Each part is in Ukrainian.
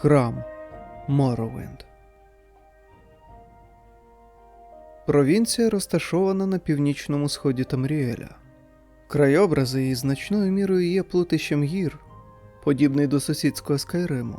Храм Моровинд. Провінція розташована на північному сході Тамріеля. Краєобрази її значною мірою є плутищем гір, подібний до сусідського Скайриму.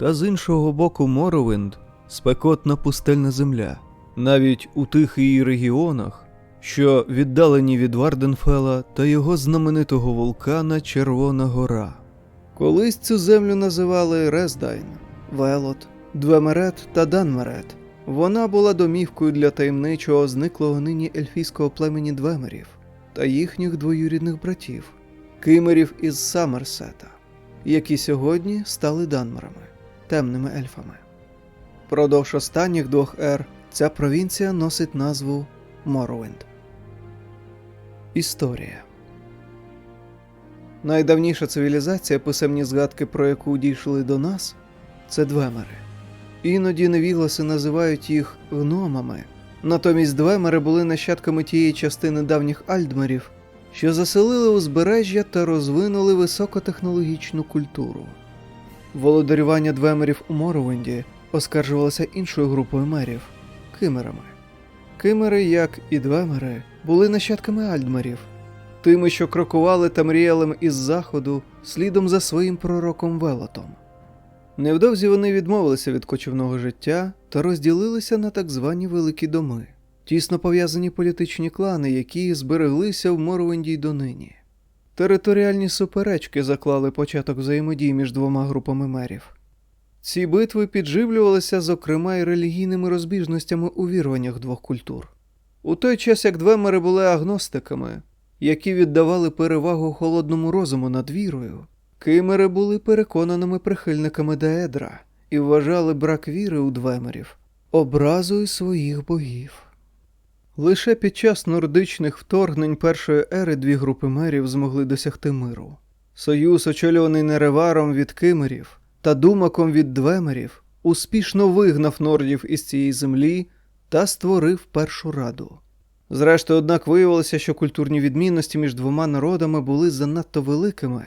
Та з іншого боку Моровинд спекотна пустельна земля. Навіть у тих її регіонах, що віддалені від Варденфела та його знаменитого вулкана Червона Гора. Колись цю землю називали Рездайн, Велот, Двемерет та Данмерет. Вона була домівкою для таємничого зниклого нині ельфійського племені Двемерів та їхніх двоюрідних братів, кимерів із Самерсета, які сьогодні стали данмерами, темними ельфами. Продовж останніх двох ер ця провінція носить назву Моровинд. Історія Найдавніша цивілізація, писемні згадки про яку дійшли до нас, це двемери. Іноді невігласи називають їх гномами. Натомість двемери були нащадками тієї частини давніх альдмерів, що заселили узбережжя та розвинули високотехнологічну культуру. Володарювання двемерів у Моровинді оскаржувалося іншою групою мерів кимерами. Кимери, як і двемери, були нащадками альдмерів, тими, що крокували та мріяли із заходу слідом за своїм пророком Велотом. Невдовзі вони відмовилися від кочівного життя та розділилися на так звані великі доми, тісно пов'язані політичні клани, які збереглися в Моровинді й донині. Територіальні суперечки заклали початок взаємодії між двома групами мерів. Ці битви підживлювалися, зокрема, й релігійними розбіжностями у віруваннях двох культур. У той час як двемери були агностиками, які віддавали перевагу холодному розуму над вірою, кимери були переконаними прихильниками Деедра і вважали брак віри у двемерів образою своїх богів. Лише під час нордичних вторгнень першої ери дві групи мерів змогли досягти миру. Союз, очолюваний Нереваром від кимерів та думаком від двемерів, успішно вигнав нордів із цієї землі та створив першу раду. Зрештою, однак виявилося, що культурні відмінності між двома народами були занадто великими,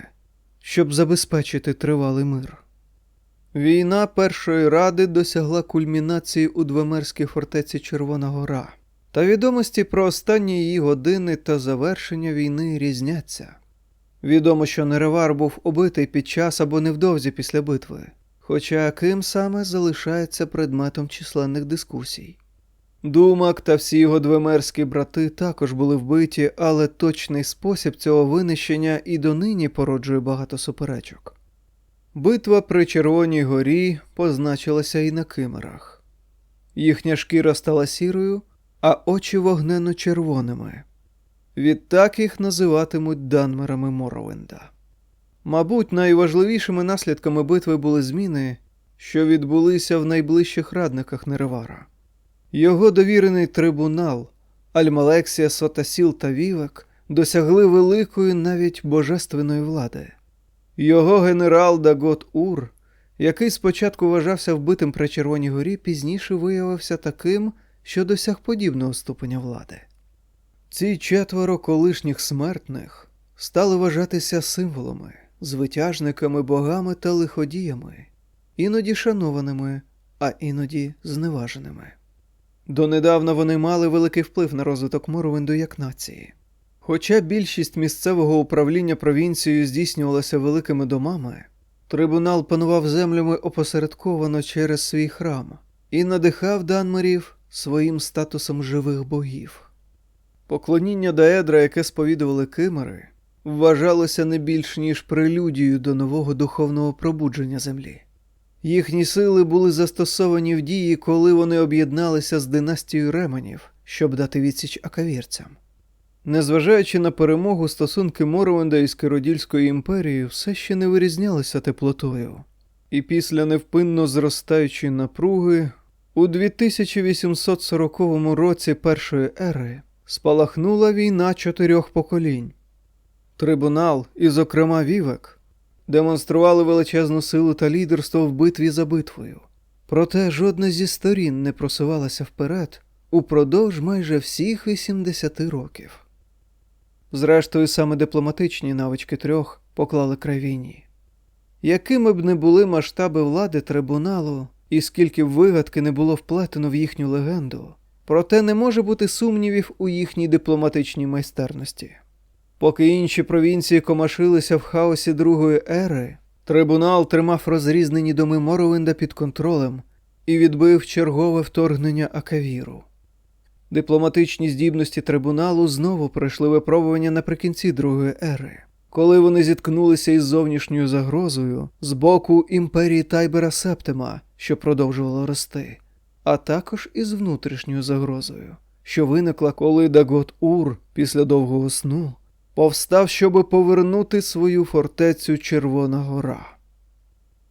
щоб забезпечити тривалий мир. Війна Першої ради досягла кульмінації у Двемерській фортеці Червона Гора, та відомості про останні її години та завершення війни різняться. Відомо, що Неревар був убитий під час або невдовзі після битви, хоча ким саме залишається предметом численних дискусій. Думак та всі його двемерські брати також були вбиті, але точний спосіб цього винищення і донині породжує багато суперечок. Битва при Червоній горі позначилася і на кимерах. Їхня шкіра стала сірою, а очі вогнено червоними. Відтак їх називатимуть данмерами Моровинда. Мабуть, найважливішими наслідками битви були зміни, що відбулися в найближчих радниках Неревара. Його довірений трибунал Альмалексія Сотасіл та Вівек досягли великої навіть божественної влади. Його генерал Дагот Ур, який спочатку вважався вбитим при Червоній горі, пізніше виявився таким, що досяг подібного ступеня влади. Ці четверо колишніх смертних стали вважатися символами, звитяжниками, богами та лиходіями, іноді шанованими, а іноді зневаженими. Донедавна вони мали великий вплив на розвиток Моровинду як нації. Хоча більшість місцевого управління провінцією здійснювалася великими домами, трибунал панував землями опосередковано через свій храм і надихав данмерів своїм статусом живих богів. Поклоніння Даедра, яке сповідували кимери, вважалося не більш ніж прелюдією до нового духовного пробудження землі. Їхні сили були застосовані в дії, коли вони об'єдналися з династією Ременів, щоб дати відсіч акавірцям. Незважаючи на перемогу, стосунки Моровенда із Киродільською імперією все ще не вирізнялися теплотою, і після невпинно зростаючої напруги у 2840 році першої ери спалахнула війна чотирьох поколінь. Трибунал, і, зокрема, Вівек, демонстрували величезну силу та лідерство в битві за битвою. Проте жодна зі сторін не просувалася вперед упродовж майже всіх 80 років. Зрештою, саме дипломатичні навички трьох поклали край війні. Якими б не були масштаби влади трибуналу, і скільки б вигадки не було вплетено в їхню легенду, проте не може бути сумнівів у їхній дипломатичній майстерності. Поки інші провінції комашилися в хаосі другої ери, трибунал тримав розрізнені доми Моровинда під контролем і відбив чергове вторгнення Акавіру. Дипломатичні здібності трибуналу знову пройшли випробування наприкінці другої ери, коли вони зіткнулися із зовнішньою загрозою з боку імперії Тайбера Септима, що продовжувала рости, а також із внутрішньою загрозою, що виникла, коли Дагот Ур після довгого сну повстав, щоби повернути свою фортецю Червона Гора.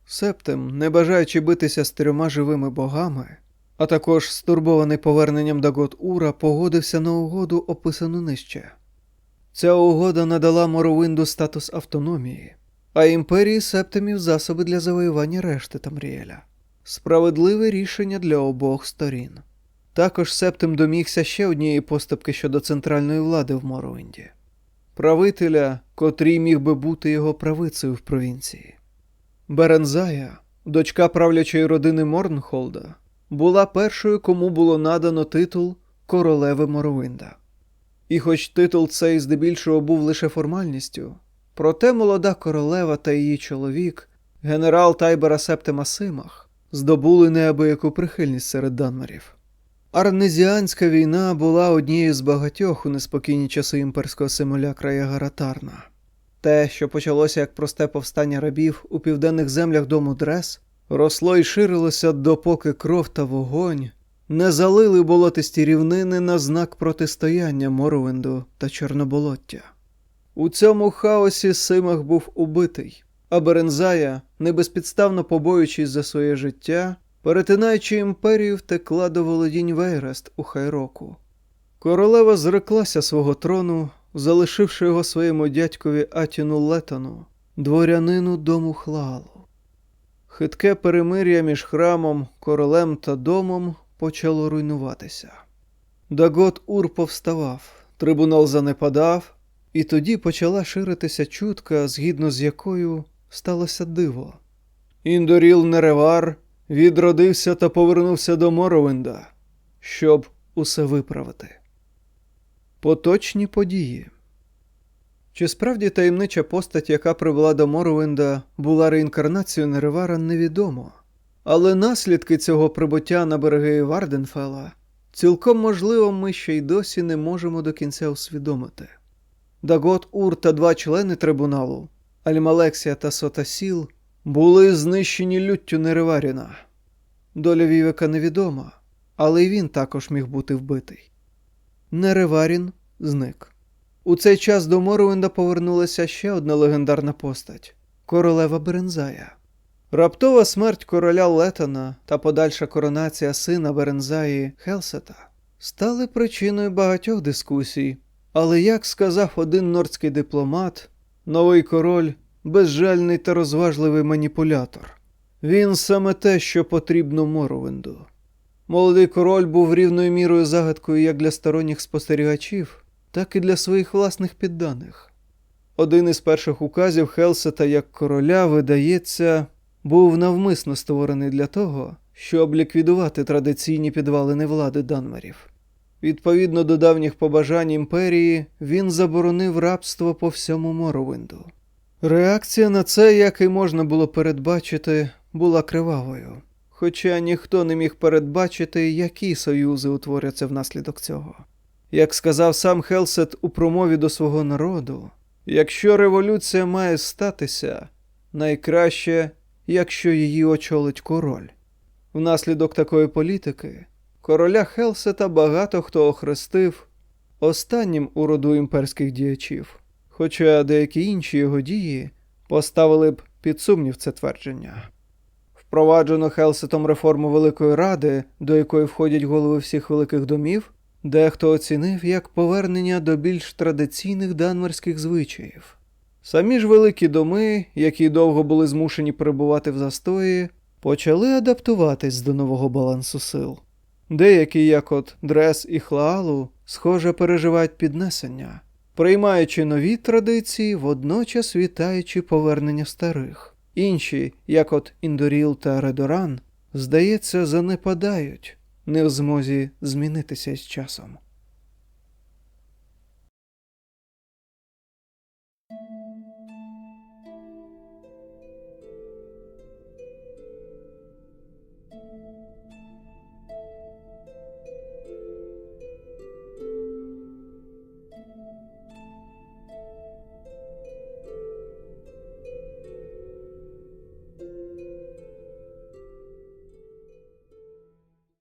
Септим, не бажаючи битися з трьома живими богами, а також стурбований поверненням Дагот Ура, погодився на угоду, описану нижче. Ця угода надала Моровинду статус автономії, а імперії Септимів засоби для завоювання решти Тамріеля. Справедливе рішення для обох сторін. Також Септим домігся ще однієї поступки щодо центральної влади в Моровинді правителя, котрий міг би бути його правицею в провінції. Берензая, дочка правлячої родини Морнхолда, була першою, кому було надано титул королеви Моровинда. І хоч титул цей здебільшого був лише формальністю, проте молода королева та її чоловік, генерал Тайбера Септима Симах, здобули неабияку прихильність серед данмарів. Арнезіанська війна була однією з багатьох у неспокійні часи імперського симулякра Ягаратарна. Те, що почалося як просте повстання рабів у південних землях дому Дрес, росло і ширилося, допоки кров та вогонь не залили болотисті рівнини на знак протистояння Моровинду та Чорноболоття. У цьому хаосі Симах був убитий, а Берензая, небезпідставно побоюючись за своє життя, перетинаючи імперію, втекла до володінь Вейрест у Хайроку. Королева зреклася свого трону, залишивши його своєму дядькові Атіну Летону, дворянину дому Хлалу. Хитке перемир'я між храмом, королем та домом почало руйнуватися. Дагот Ур повставав, трибунал занепадав, і тоді почала ширитися чутка, згідно з якою сталося диво. Індоріл Неревар відродився та повернувся до Моровинда, щоб усе виправити. Поточні події. Чи справді таємнича постать, яка привела до Моровинда, була реінкарнацією Неревара, невідомо. Але наслідки цього прибуття на береги Варденфела цілком можливо ми ще й досі не можемо до кінця усвідомити. Дагот Ур та два члени трибуналу Альмалексія та Сотасіл були знищені люттю Нереваріна. Доля Вівека невідома, але й він також міг бути вбитий. Нереварін зник. У цей час до Моруенда повернулася ще одна легендарна постать королева Берензая. Раптова смерть короля Летона та подальша коронація сина Берензаї Хелсета стали причиною багатьох дискусій, але, як сказав один нордський дипломат, новий король безжальний та розважливий маніпулятор. Він саме те, що потрібно Моровинду. Молодий король був рівною мірою загадкою як для сторонніх спостерігачів, так і для своїх власних підданих. Один із перших указів Хелсета як короля, видається, був навмисно створений для того, щоб ліквідувати традиційні підвалини влади Данмарів. Відповідно до давніх побажань імперії, він заборонив рабство по всьому Моровинду. Реакція на це, як і можна було передбачити, була кривавою, хоча ніхто не міг передбачити, які союзи утворяться внаслідок цього. Як сказав сам Хелсет у промові до свого народу, якщо революція має статися, найкраще, якщо її очолить король. Внаслідок такої політики короля Хелсета багато хто охрестив останнім у роду імперських діячів, хоча деякі інші його дії поставили б під сумнів це твердження. Впроваджено Хелсетом реформу Великої Ради, до якої входять голови всіх великих домів, дехто оцінив як повернення до більш традиційних данмарських звичаїв. Самі ж великі доми, які довго були змушені перебувати в застої, почали адаптуватись до нового балансу сил. Деякі, як от Дрес і Хлаалу, схоже, переживають піднесення, приймаючи нові традиції, водночас вітаючи повернення старих. Інші, як от Індоріл та Редоран, здається, занепадають, не в змозі змінитися з часом.